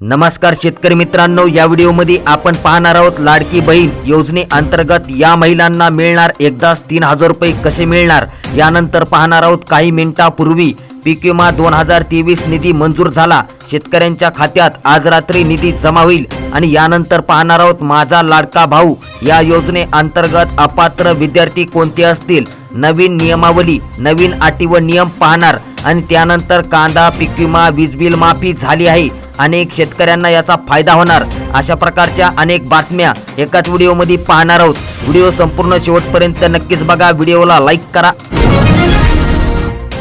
नमस्कार शेतकरी मित्रांनो या व्हिडिओमध्ये आपण पाहणार आहोत लाडकी बहीण योजनेअंतर्गत या महिलांना मिळणार एकदाच तीन हजार रुपये कसे मिळणार? यानंतर पाहणार आहोत काही मिनिटापूर्वी पीक विमा दोन हजार तेवीस निधी मंजूर झाला. शेतकऱ्यांच्या खात्यात आज रात्री निधी जमा होईल. आणि यानंतर पाहणार आहोत माझा लाडका भाऊ. या योजनेअंतर्गत अपात्र विद्यार्थी कोणते असतील? नवीन नियमावली नवीन अटी व नियम पाहणार आणि त्यानंतर कांदा पीक विमा वीज बिल माफी झाली आहे. अनेक शेतकऱ्यांना याचा फायदा होणार. अशा प्रकारच्या अनेक बातम्या एकाच व्हिडिओमध्ये पाहणार आहोत. व्हिडिओ संपूर्ण शेवटपर्यंत नक्कीच बघा. व्हिडिओला लाईक करा.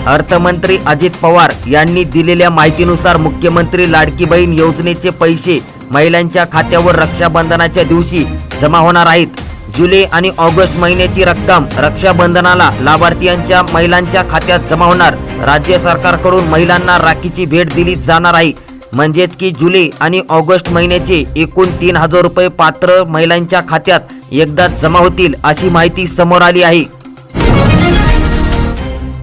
अर्थमंत्री अजित पवार यांनी दिलेल्या माहितीनुसार मुख्यमंत्री लाडकी बहीण योजनेचे पैसे महिलांच्या खात्यावर रक्षाबंधनाच्या दिवशी जमा होणार आहेत. जुलै आणि ऑगस्ट महिन्याची रक्कम रक्षाबंधनाला लाभार्थीयांच्या महिलांच्या खात्यात जमा होणार. राज्य सरकारकडून महिलांना राखीची भेट दिली जाणार आहे. म्हणजेच की जुलै आणि ऑगस्ट महिन्याचे एकूण तीन हजार रुपये पात्र महिलांच्या खात्यात एकदाच जमा होतील अशी माहिती समोर आली आहे.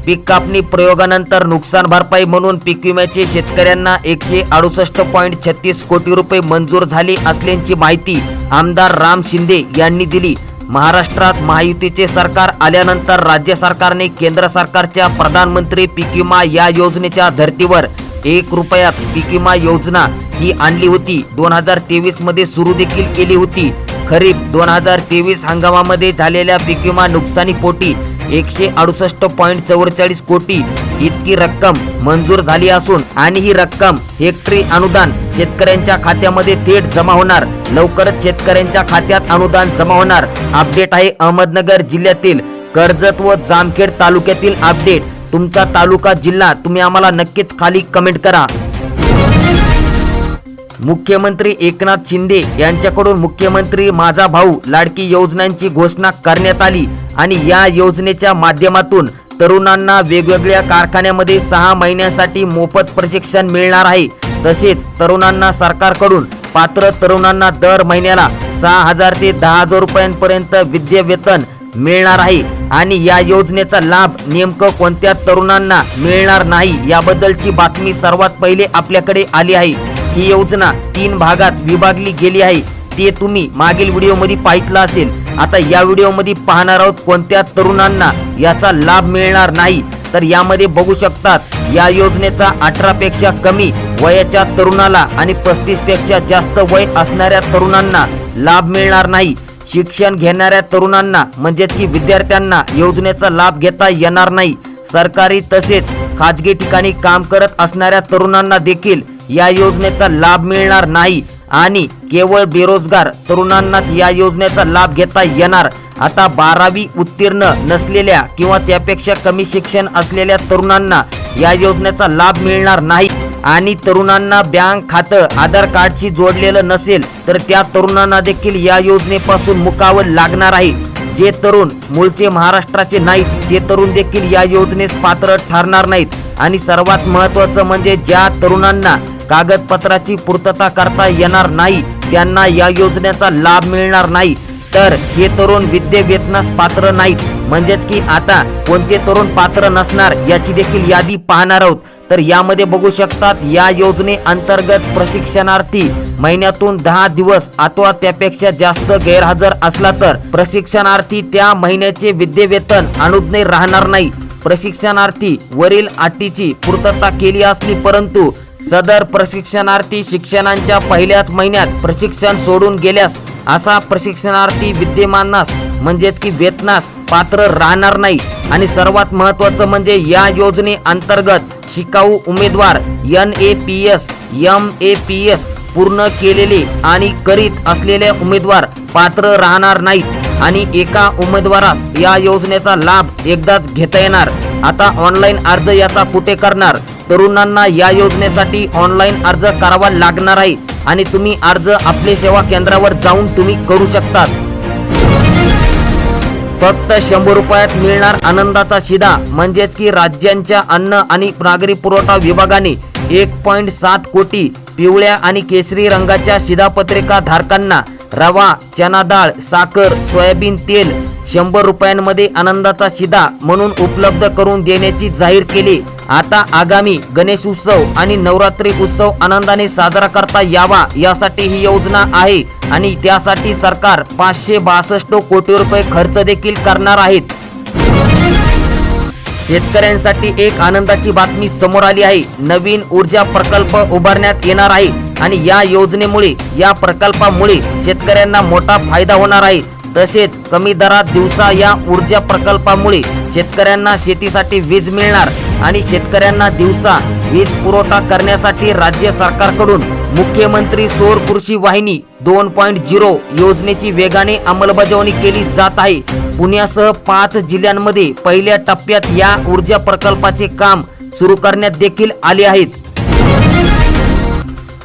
पीक कापणी प्रयोगानंतर नुकसान भरपाई म्हणून पीक विम्याचे शेतकऱ्यांना एकशे अडुसष्ट पॉईंट छत्तीस कोटी रुपये मंजूर झाले असल्याची माहिती आमदार राम शिंदे यांनी दिली. महाराष्ट्रात महायुतीचे सरकार आल्यानंतर राज्य सरकारने केंद्र सरकारच्या प्रधानमंत्री पीक विमा या योजनेच्या धर्तीवर एक रुपयात पीक विमा योजना ही आणली होती. दोन हजार तेवीसमध्ये सुरू देखील केली होती. खरीप दोन हजार तेवीस हंगामामध्ये झालेल्या पीक विमा नुकसानीपोटी एकशे अडुसष्ट पॉईंट चौवेचाळीस कोटी इतकी रक्कम मंजूर झाली असून आणि ही रक्कम हेक्टरी अनुदान शेतकऱ्यांच्या खात्यामध्ये थेट जमा होणार. लवकरच शेतकऱ्यांच्या खात्यात अनुदान जमा होणार. अपडेट आहे अहमदनगर जिल्ह्यातील कर्जत व जामखेड तालुक्यातील अपडेट. तुमचा तालुका जिल्हा तुम्ही आम्हाला नक्कीच खाली कमेंट करा. मुख्यमंत्री एकनाथ शिंदे यांच्याकडून मुख्यमंत्री माझा भाऊ लाडकी योजनांची घोषणा करण्यात आली आणि या योजनेच्या माध्यमातून तरुणांना वेगवेगळ्या कारखान्यामध्ये सहा महिन्यासाठी मोफत प्रशिक्षण मिळणार आहे. तसेच तरुणांना सरकारकडून पात्र तरुणांना दर महिन्याला सहा हजार ते दहा हजार रुपयांपर्यंत विद्यावेतन मिळणार आहे आणि या योजनेचा लाभ नेमकं कोणत्या तरुणांना मिळणार नाही याबद्दलची बातमी सर्वात पहिले आपल्याकडे आली आहे. ही योजना तीन भागात विभागली गेली आहे. ते तुम्ही मागील व्हिडिओमध्ये पाहितलं असेल. आता या व्हिडिओमध्ये पाहणार आहोत कोणत्या तरुणांना याचा लाभ मिळणार नाही. तर यामध्ये बघू शकतात या योजनेचा अठरा पेक्षा कमी वयाच्या तरुणाला आणि पस्तीसपेक्षा जास्त वय असणाऱ्या तरुणांना लाभ मिळणार नाही. शिक्षण घेणाऱ्या तरुणांना म्हणजेच की विद्यार्थ्यांना योजनेचा लाभ घेता येणार नाही. सरकारी तसेच खाजगी ठिकाणी काम करत असणाऱ्या तरुणांना देखील या योजनेचा लाभ मिळणार नाही आणि केवळ बेरोजगार तरुणांनाच या योजनेचा लाभ घेता येणार. आता बारावी उत्तीर्ण नसलेल्या किंवा त्यापेक्षा कमी शिक्षण असलेल्या तरुणांना या योजनेचा लाभ मिळणार नाही आणि तरुणांना बँक खातं आधार कार्डशी जोडलेलं नसेल तर त्या तरुणांना देखील या योजनेपासून मुकावं लागणार आहे. जे तरुण मूळचे महाराष्ट्राचे नाहीत ते तरुण देखील या योजनेस पात्र ठरणार नाहीत. आणि सर्वात महत्त्वाचं म्हणजे ज्या तरुणांना कागदपत्राची पूर्तता करता येणार नाही त्यांना या योजनेचा लाभ मिळणार नाही. तर हे तरुण विद्यावेतनास पात्र नाहीत. म्हणजेच की आता कोणते तरुण पात्र नसणार याची देखील यादी पाहणार आहोत. तर यामध्ये बघू शकतात या योजने अंतर्गत प्रशिक्षणार्थी महिन्यातून दहा दिवस अथवा त्यापेक्षा जास्त गैरहजर असला तर प्रशिक्षणार्थी त्या महिन्याचे विद्यवेतन अनुज्ञे राहणार नाही. प्रशिक्षणार्थी वरील अटीची पूर्तता केली असली परंतु सदर प्रशिक्षणार्थी शिक्षणांच्या पहिल्याच महिन्यात प्रशिक्षण सोडून गेल्यास असा प्रशिक्षणार्थी विद्यमानास म्हणजेच की वेतनास पात्र राहणार नाही. आणि सर्वात महत्वाचं म्हणजे या योजने अंतर्गत शिकाऊ उमेदवार N A P S M A P S पूर्ण केलेले आणि करीत असलेले उमेदवार पात्र राहणार नाहीत. आणि एका उमेदवारास या योजनेचा लाभ एकदाच घेता येणार. आता ऑनलाईन अर्ज याचा कुठे करणार? तरुणांना या योजनेसाठी ऑनलाईन अर्ज करावा लागणार आहे आणि तुम्ही अर्ज आपले सेवा केंद्रावर जाऊन तुम्ही करू शकता फक्त शंभर रुपयात मिळणार आनंदाचा शिदा म्हणजेच की राज्यांच्या अन्न आणि नागरी पुरवठा विभागाने एक पॉईंट सात कोटी पिवळ्या आणि केसरी रंगाच्या शिधापत्रिका धारकांना रवा चना डाळ साखर सोयाबीन तेल शंभर रुपयांमध्ये आनंदाचा शिदा म्हणून उपलब्ध करून देण्याची जाहीर केली. आता आगामी गणेश उत्सव आणि नवरात्री उत्सव आनंदाने साजरा करता यावा यासाठी ही योजना आहे आणि त्यासाठी सरकार पाचशे बासष्ट कोटी रुपये खर्च देखील करणार आहेत. शेतकऱ्यांसाठी एक आनंदाची बातमी समोर आली आहे. नवीन ऊर्जा प्रकल्प उभारण्यात येणार आहे आणि या योजनेमुळे या प्रकल्पामुळे शेतकऱ्यांना मोठा फायदा होणार आहे. तसेच कमी दरात दिवसा या ऊर्जा प्रकल्पामुळे शेतकऱ्यांना शेतीसाठी वीज मिळणार आणि शेतकऱ्यांना दिवसा वीज पुरवठा करण्यासाठी राज्य सरकारकडून मुख्यमंत्री सौर कृषी वाहिनी दोन पॉईंट झिरो योजनेची वेगाने अंमलबजावणी केली जात आहे. पुण्यासह पाच जिल्ह्यांमध्ये पहिल्या टप्प्यात या ऊर्जा प्रकल्पाचे काम सुरू करण्यात देखील आले आहेत.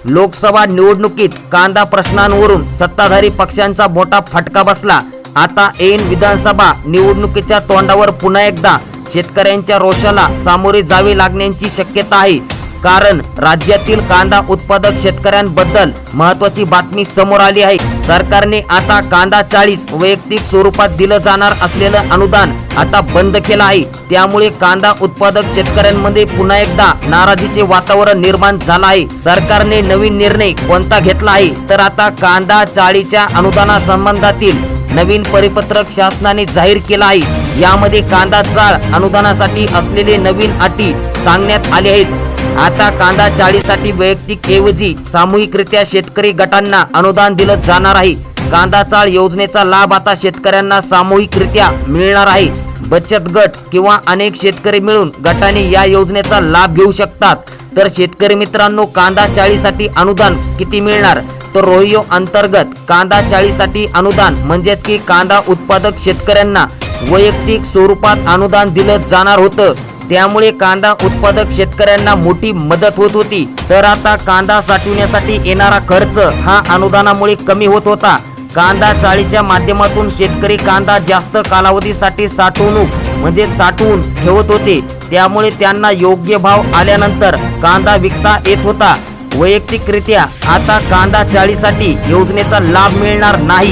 लोकसभा निवडणुकीत कांदा प्रश्नांवरून सत्ताधारी पक्षांचा मोठा फटका बसला. आता ऐन विधानसभा निवडणुकीच्या तोंडावर पुन्हा एकदा शेतकऱ्यांच्या रोषाला सामोरे जावे लागण्याची शक्यता आहे. कारण राज्यातील कांदा उत्पादक शेतकऱ्यांबद्दल महत्वाची बातमी समोर आली आहे. सरकारने आता कांदा चाळीस वैयक्तिक स्वरूपात दिलं जाणार असलेलं अनुदान आता बंद केलं आहे. त्यामुळे कांदा उत्पादक शेतकऱ्यांमध्ये पुन्हा एकदा नाराजीचे वातावरण निर्माण झालं आहे. सरकारने नवीन निर्णय कोणता घेतला आहे? तर आता कांदा चाळीच्या अनुदानासंबंधातील नवीन परिपत्रक शासनाने जाहीर केला आहे. यामध्ये कांदा चाळ अनुदानासाठी असलेले नवीन अटी सांगण्यात आले आहेत. आता कांदा चाळीसाठी वैयक्तिक ऐवजी सामूहिकरित्या शेतकरी गटांना अनुदान दिलं जाणार आहे. कांदा चाळ योजनेचा लाभ आता शेतकऱ्यांना सामूहिकरित्या मिळणार आहे. बचत गट किंवा अनेक शेतकरी मिळून गटाने या योजनेचा लाभ घेऊ शकतात. तर शेतकरी मित्रांनो कांदा चाळीसाठी अनुदान किती मिळणार? तर रोहियो अंतर्गत कांदा चाळीसाठी अनुदान. म्हणजेच की कांदा उत्पादक शेतकऱ्यांना वैयक्तिक स्वरूपात अनुदान दिलं जाणार होतं. त्यामुळे कांदा उत्पादक शेतकऱ्यांना मोठी मदत होत होती. तर आता कांदा साठवण्यासाठी येणारा खर्च हा अनुदानामुळे कमी होत होता. कांदा चाळीच्या माध्यमातून शेतकरी कांदा जास्त कालावधीसाठी साठवणूक म्हणजे साठवून ठेवत होते. त्यामुळे त्यांना योग्य भाव आल्यानंतर कांदा विकता येत होता. वैयक्तिकरित्या आता कांदा चाळीसाठी योजनेचा लाभ मिळणार नाही.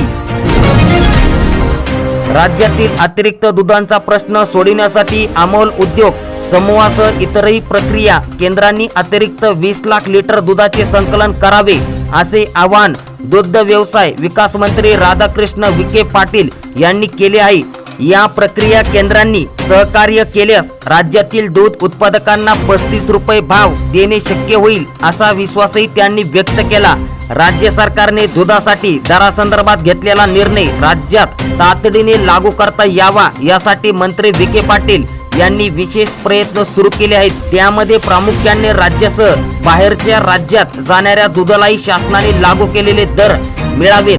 राज्यातील अतिरिक्त दुधांचा प्रश्न सोडविण्यासाठी अमोल उद्योग समूहासह इतरही प्रक्रिया केंद्रांनी अतिरिक्त वीस लाख लिटर दुधाचे संकलन करावे असे आवाहन दुग्ध व्यवसाय विकास मंत्री राधाकृष्ण विखे पाटील यांनी केले आहे. या प्रक्रिया केंद्रांनी सहकार्य केल्यास राज्यातील दूध उत्पादकांना पस्तीस रुपये भाव देणे शक्य होईल असा विश्वासही त्यांनी व्यक्त केला. राज्य सरकारने दुधासाठी दरासंदर्भात घेतलेला निर्णय राज्यात तातडीने लागू करता यावा यासाठी मंत्री विखे पाटील यांनी विशेष प्रयत्न सुरू केले आहेत. त्यामध्ये प्रामुख्याने राज्यासह बाहेरच्या राज्यात जाणाऱ्या दुधालाही शासनाने लागू केलेले दर मिळावेत.